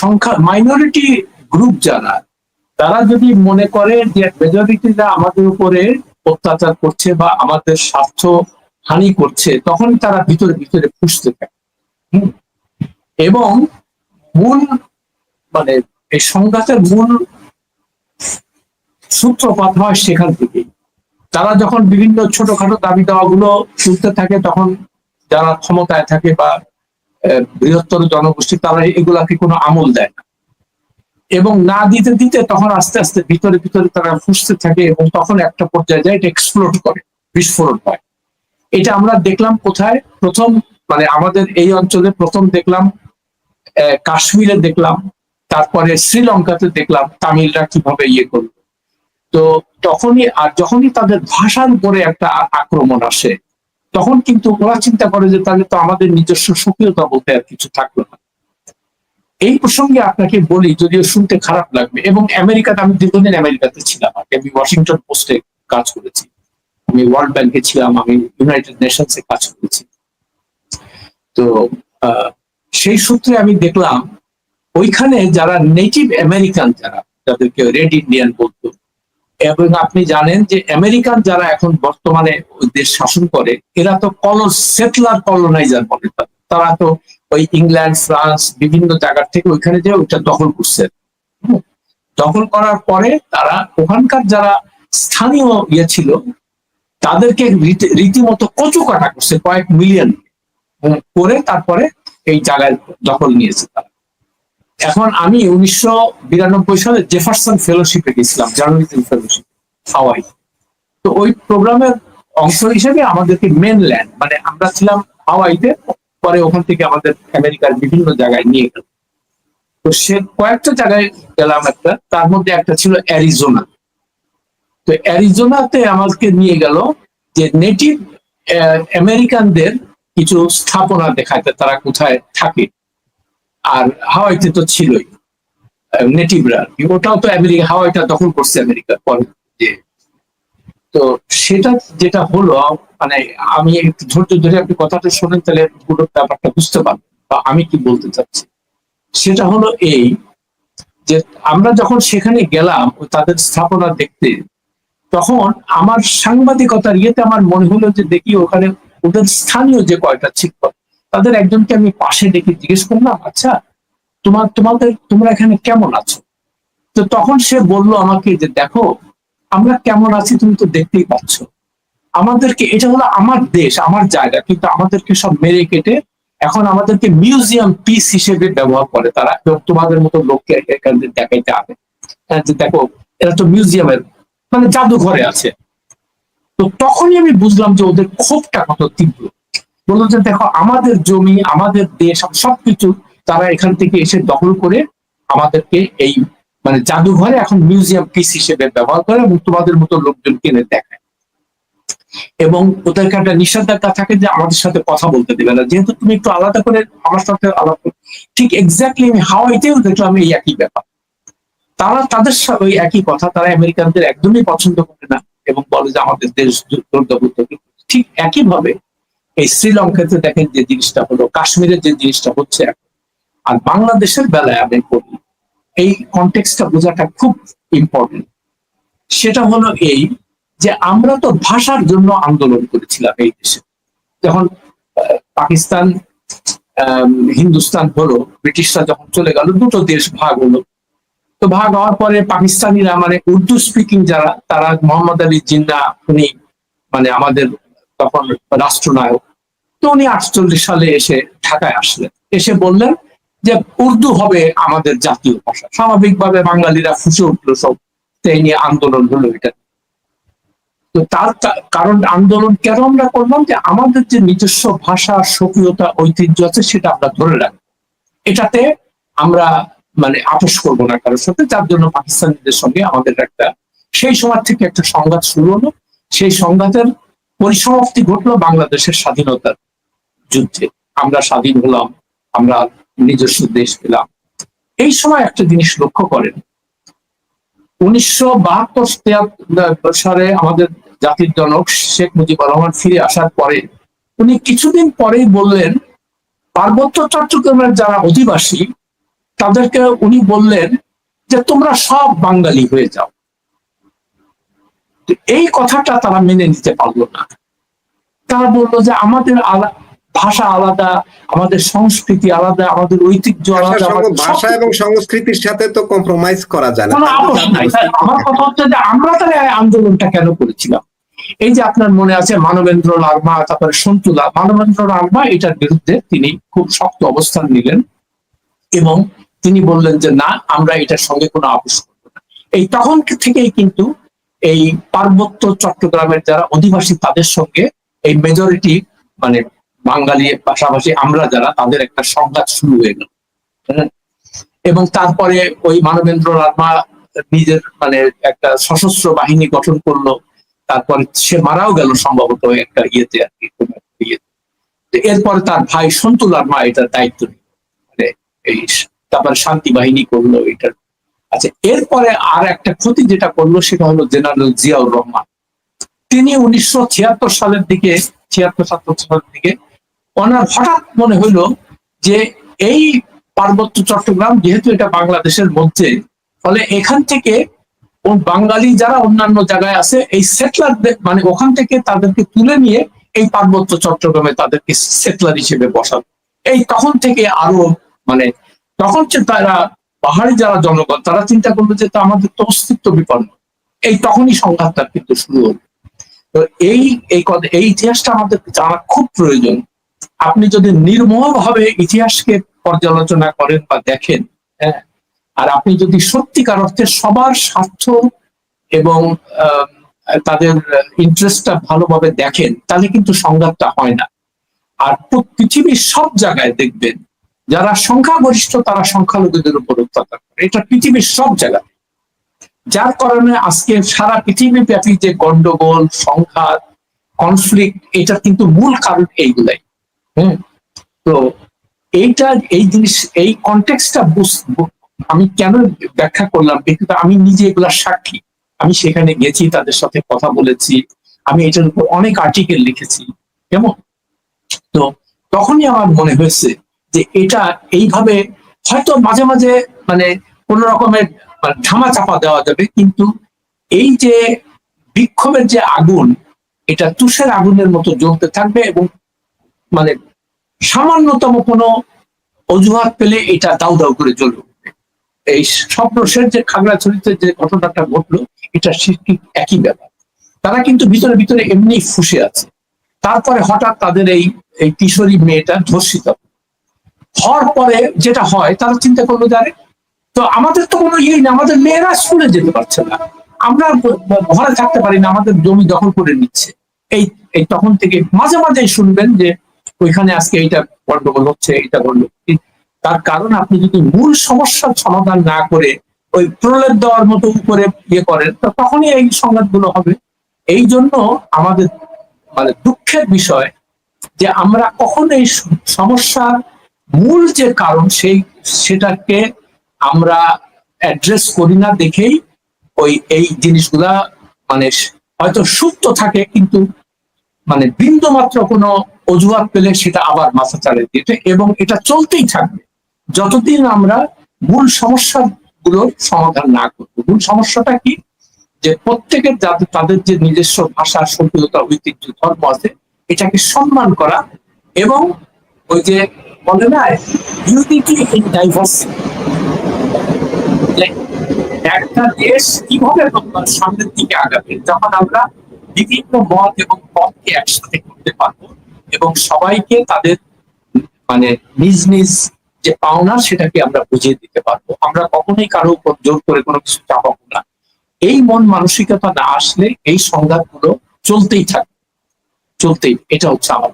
সংখ্যা minority group যারা, তারা যদি মনে করে যে মেজরিটিরা আমাদের উপরে অত্যাচার করছে বা আমাদের স্বার্থ হানি করছে তখন তারা ভিতরে ভিতরে পুষতে থাকে। এবং মূল মানে এই সংঘাতের মূল সূত্রপাত হয় সেখান থেকেই তারা যখন বিভিন্ন ছোটখাটো দাবি দাওয়াগুলো তুলতে থাকে, তখন যারা ক্ষমতায় থাকে বা বৃহত্তর জনগোষ্ঠী, তারা এগুলাকে কোনো আমল দেয় না। এবং না দিতে দিতে তখন আস্তে আস্তে ভিতরে ভিতরে তারা ফুসতে থাকে এবং তখন একটা পর্যায়ে যায়, এটা এক্সপ্লোড করে, বিস্ফোরণ হয়। এটা আমরা দেখলাম কোথায়? প্রথম মানে আমাদের এই অঞ্চলে প্রথম দেখলাম কাশ্মীরে দেখলাম, তারপরে শ্রীলঙ্কাতে দেখলাম তামিলরা কীভাবে ইয়ে করল। তো তখনই, আর যখনই তাদের ভাষার উপরে একটা আক্রমণ আসে তখন কিন্তু ওরা চিন্তা করে যে তাহলে তো আমাদের নিজস্ব সক্রিয়তা বলতে আর কিছু থাকল না। এই প্রসঙ্গে আপনাকে বলি, যদিও শুনতে খারাপ লাগবে, এবং আমেরিকাতে আমি দীর্ঘদিন আমেরিকাতে ছিলাম আমি ওয়াশিংটন পোস্টে কাজ করেছি। আমি ওয়ার্ল্ড ব্যাংকে ছিলাম, আমি ইউনাইটেড নেশনস এ কাজ করেছি। তো সেই সূত্রে আমি দেখলাম, ওইখানে যারা নেটিভ আমেরিকান, যারা, যাদেরকে রেড ইন্ডিয়ান বলতো এবং আপনি জানেন যে আমেরিকান যারা এখন বর্তমানে দেশ শাসন করে, এরা তো কলস সেটলার কলোনাইজার বলে। তারা তো ওই ইংল্যান্ড, ফ্রান্স, বিভিন্ন জায়গার থেকে ওইখানে যে ওইটা দখল করছে। দখল করার পরে তারা ওখানকার যারা স্থানীয় ইয়ে ছিল, তাদেরকে রীতি- রীতিমতো কচু কাটা করছে কয়েক মিলিয়ন করে তারপরে এই জায়গায় দখল নিয়েছে তারা এখন আমি উনিশশো বিরানব্বই সালে জেফারসন ফেলোশিপে গেছিলাম জার্নালিজম ফেলোশিপ হাওয়াই। তো ওই প্রোগ্রামের অংশ হিসেবে আমাদেরকে মেনল্যান্ড মানে আমরা ছিলাম হাওয়াইতে, পরে ওখান থেকে আমাদের আমেরিকার বিভিন্ন জায়গায় নিয়ে গেল তো সে কয়েকটা জায়গায় গেলাম একটা, তার মধ্যে একটা ছিল অ্যারিজোনা তো অ্যারিজোনাতে আমাকে নিয়ে গেল যে নেটিভ আমেরিকানদের কিছু স্থাপনা দেখাতে তারা কোথায় থাকে। আর হাওয়াইতে তো ছিলই নেটিভরা ওটাও তো আমেরিকা হাওয়াইটা দখল করছে আমেরিকা পরে। যে তো সেটা যেটা হলো মানে আমি একটু ধৈর্য ধরে আপনি কথাটা শোনেন, তাহলে পুরো ব্যাপারটা বুঝতে পারবেন, বা আমি কি বলতে চাচ্ছি। সেটা হলো এই যে আমরা যখন সেখানে গেলাম তাদের স্থাপনা দেখতে, তখন আমার সাংবাদিকতার ইয়েতে আমার মনে হলো যে দেখি ওখানে ওদের স্থানীয় যে কয়টা ছিল তাদের একজনকে আমি পাশে ডেকে জিজ্ঞেস করলাম আচ্ছা তোমার তোমাদের তোমরা এখানে কেমন আছো? তো তখন সে বলল আমাকে যে দেখো আমরা কেমন আছি তুমি তো দেখতেই পাচ্ছ। আমাদেরকে এটা হলো আমার দেশ আমার জায়গা কিন্তু আমাদেরকে সব মেরে কেটে এখন আমাদেরকে মিউজিয়াম পিস হিসেবে ব্যবহার করে তারা। তোমাদের মতো লোককে এখানে দেখাইতে হবে। হ্যাঁ, যে দেখো এরা তো মিউজিয়ামের মানে জাদুঘরে আছে। তো তখনই আমি বুঝলাম যে ওদের ক্ষোভটা কত তীব্র। বলল যে, দেখো, আমাদের জমি, আমাদের দেশ, সবকিছু তারা এখান থেকে এসে দখল করে আমাদেরকে এই মানে জাদুঘরে এখন মিউজিয়াম পিস হিসেবে ব্যবহার করে এবং তোমাদের মতো লোকজন কিনে দেখায়। এবং ওদেরকে একটা নিষেধাজ্ঞা থাকে যে, আমাদের সাথে কথা বলতে দেবে না। যেহেতু তুমি একটু আলাদা করে, আমার সাথে আলাদা ঠিক এক্স্যাক্টলি আমি হাওয়াইতেও দেখলাম এই একই ব্যাপার। তারা তাদের সা- ওই একই কথা, তারা আমেরিকানদের একদমই পছন্দ করে না এবং বলে যে, আমাদের দেশ দুর্গাবুদ্ধ ঠিক একই ভাবে এই শ্রীলঙ্কাতে দেখেন যে জিনিসটা হলো, কাশ্মীরের যে জিনিসটা হচ্ছে আর বাংলাদেশের বেলায় আমি বলি, এই কন্টেক্সটা বোঝাটা খুব ইম্পর্টেন্ট সেটা হলো এই যে আমরা তো ভাষার জন্য আন্দোলন করেছিলাম এই দেশে। যখন পাকিস্তান হিন্দুস্তান হলো, ব্রিটিশরা যখন চলে গেল, দুটো দেশ ভাগ হলো। তো ভাগ হওয়ার পরে পাকিস্তানিরা মানে উর্দু স্পিকিং যারা, তারা মোহাম্মদ আলী জিন্না, উনি মানে আমাদের তখন রাষ্ট্রনায়ক উনি আটচল্লিশ সালে এসে ঢাকায় আসলেন। এসে বললেন যে, উর্দু হবে আমাদের জাতীয় ভাষা। স্বাভাবিকভাবে বাঙালিরা ফুসে উঠল সব। তো এই নিয়ে আন্দোলন হলো এটা। তো তার কারণ আন্দোলন কেন আমরা করলাম যে, আমাদের যে নিজস্ব ভাষা, স্বকীয়তা, ঐতিহ্য আছে, সেটা আমরা ধরে রাখব। এটাতে আমরা মানে আপোষ করব না কারোর সাথে। যার জন্য পাকিস্তানিদের সঙ্গে আমাদের একটা, সেই সময় থেকে একটা সংঘাত শুরু হলো। সেই সংঘাতের পরিসমাপ্তি ঘটলো বাংলাদেশের স্বাধীনতার যুদ্ধে আমরা স্বাধীন হলাম, আমরা নিজস্ব দেশ পেলাম। এই সময় একটা জিনিস লক্ষ্য করেন। উনিশশো বাহাত্তর সালে আমাদের জাতির জনক শেখ মুজিবুর রহমান ফিরে আসার পরে উনি কিছুদিন পরেই বললেন, পার্বত্য চট্টগ্রামের যারা অধিবাসী, তাদেরকে উনি বললেন যে, তোমরা সব বাঙালি হয়ে যাও। এই কথাটা তারা মেনে নিতে পারল না। তারা বলল যে, আমাদের ভাষা আলাদা আমাদের সংস্কৃতি আলাদা আমাদের ঐতিহ্য আলাদা ভাষা এবং সংস্কৃতির সাথে তো কম্প্রোমাইজ করা যায় না। আমার কথা হচ্ছে যে আমরা তাহলে আন্দোলনটা কেন করেছিলাম? এই যে আপনার মনে আছে মানবেন্দ্র লার্মা তারপরে সন্তুলা মানবেন্দ্র লার্মা এটার বিরুদ্ধে তিনি খুব শক্ত অবস্থান নিলেন এবং তিনি বললেন যে না আমরা এটার সঙ্গে কোনো আপোষ করব না। এই তখন থেকেই কিন্তু এই পার্বত্য চট্টগ্রামের যারা অধিবাসী তাদের সঙ্গে এই মেজরিটি মানে বাঙালি পাশাপাশি আমরা যারা, তাদের একটা সংঘাত শুরু হয়ে গেল। হ্যাঁ? এবং তারপরে ওই মানবেন্দ্র লার্মা নিজের মানে একটা সশস্ত্র বাহিনী গঠন করল, তারপরে সে মারাও গেল সম্ভবত একটা ইয়েতে আর কি এরপরে তার ভাই সন্তু লার্মা এটার দায়িত্ব নিল। মানে এই তারপরে শান্তি বাহিনী করল এটার আচ্ছা এরপরে আর একটা ক্ষতি যেটা করল সেটা হলো জেনারেল জিয়াউর রহমান। তিনি উনিশশো ছিয়াত্তর সালের দিকে, ছিয়াত্তর, সাতাত্তর সালের দিকে ওনার হঠাৎ মনে হইল যে এই পার্বত্য চট্টগ্রাম যেহেতু এটা বাংলাদেশের মধ্যে, ফলে এখান থেকে ও বাঙালি যারা অন্যান্য জায়গায় আছে, এই সেটলার মানে ওখান থেকে তাদেরকে তুলে নিয়ে এই পার্বত্য চট্টগ্রামে তাদেরকে সেটলার হিসেবে বসানো এই তখন থেকে আরও মানে তখন যে তারা পাহাড়ি যারা জনগণ, তারা চিন্তা করল যে তা আমাদের তো অস্তিত্ব বিপন্ন। এই তখনই সংঘাতটা কিন্তু শুরু হলো। তো এই এই ইতিহাসটা আমাদের জানা খুব প্রয়োজন। আপনি যদি নির্মল ভাবে ইতিহাসকে পর্যালোচনা করেন বা দেখেন হ্যাঁ আর আপনি যদি সত্যিকার অর্থে সবার স্বার্থ এবং তাদের ইন্টারেস্টটা ভালোভাবে দেখেন, তাহলে কিন্তু সংঘাতটা হয় না। আর পৃথিবীর সব জায়গায় দেখবেন, যারা সংখ্যাগরিষ্ঠ তারা সংখ্যালঘুদের উপর অত্যাচার করে। এটা পৃথিবীর সব জায়গায়। যার কারণে আজকে সারা পৃথিবী ব্যাপী যে গন্ডগোল, সংঘাত কনফ্লিক্ট এটার কিন্তু মূল কারণ এইগুলাই। হুম। তো এইটা, এই জিনিস, এই কনটেক্সটটা আমি কেন ব্যাখ্যা করলাম? কিন্তু আমি নিজে এগুলা সাক্ষী। আমি সেখানে গেছি, তাদের সাথে কথা বলেছি। আমি এটার উপর অনেক আর্টিকেল লিখেছি, কেমন? তো তখনই আমার মনে হয়েছে যে এটা এইভাবে হয়তো মাঝে মাঝে মানে কোন রকমের মানে ধামা চাপা দেওয়া যাবে, কিন্তু এই যে বিক্ষোভের যে আগুন, এটা তুষের আগুনের মতো জ্বলতে থাকবে এবং মানে সামান্যতম কোনো অজুহাত পেলে এটা দাউ দাউ করে জ্বলে উঠবে এই স্বপ্নসের যে খাগড়াছড়িতে যে ঘটনাটা ঘটলো, এটা ঠিক একই ব্যাপার। তারা কিন্তু ভিতরে ভিতরে এমনি ফুসে আছে। তারপরে হঠাৎ তাদের এই এই কিশোরী মেয়েটা ধর্ষিত। হওয়ার পরে যেটা হয়, তারা চিন্তা করল জানে তো আমাদের তো কোনো ইয়ে নেই, আমাদের মেয়েরা স্কুলে যেতে পারছে না। আমরা ঘরে থাকতে পারি না, আমাদের জমি দখল করে নিচ্ছে। এই এই তখন থেকে মাঝে মাঝে শুনবেন যে ওইখানে আজকে এইটা গন্ডগোল হচ্ছে এটা বলল তার কারণ আপনি যদি মূল সমস্যার সমাধান না করে ওই প্রলেপ দেওয়ার মতো উপরে ইয়ে করেন, তো তখনই এই সংঘাতগুলো হবে। এই জন্য আমাদের মানে দুঃখের বিষয় যে আমরা কখন এই সমস্যার মূল যে কারণ সেই সেটাকে আমরা অ্যাড্রেস করি না দেখেই ওই এই জিনিসগুলা মানে হয়তো সুপ্ত থাকে, কিন্তু মানে বিন্দু মাত্র কোনো অজুহাত পেলে সেটা আবার মাথা চালিয়ে দিতে এবং এটা চলতেই থাকবে। যতদিন আমরা মূল সমস্যা গুলোর সমাধান না করব মূল সমস্যাটা কি? যে প্রত্যেকের যাদের তাদের যে নিজস্ব ভাষা সভ্যতা ঐতিহ্য, ধর্ম আছে, এটাকে সম্মান করা এবং ওই যে বলে না ইউনিটি ইন ডাইভার্সিটি একটা দেশ কীভাবে সামনের দিকে আগাবে? যখন আমরা বিভিন্ন মত এবং পথকে একসাথে করতে পারব এবং সবাইকে তাদের মানে নিজ নিজ যে পাওনা সেটাকে আমরা বুঝিয়ে দিতে পারব। আমরা কখনোই কারও উপর জোর করে কোনো কিছু চাপাবো না। এই মন মানসিকতা না আসলে এই সংঘাতগুলো চলতেই থাকবে। চলতেই, এটা হচ্ছে আমার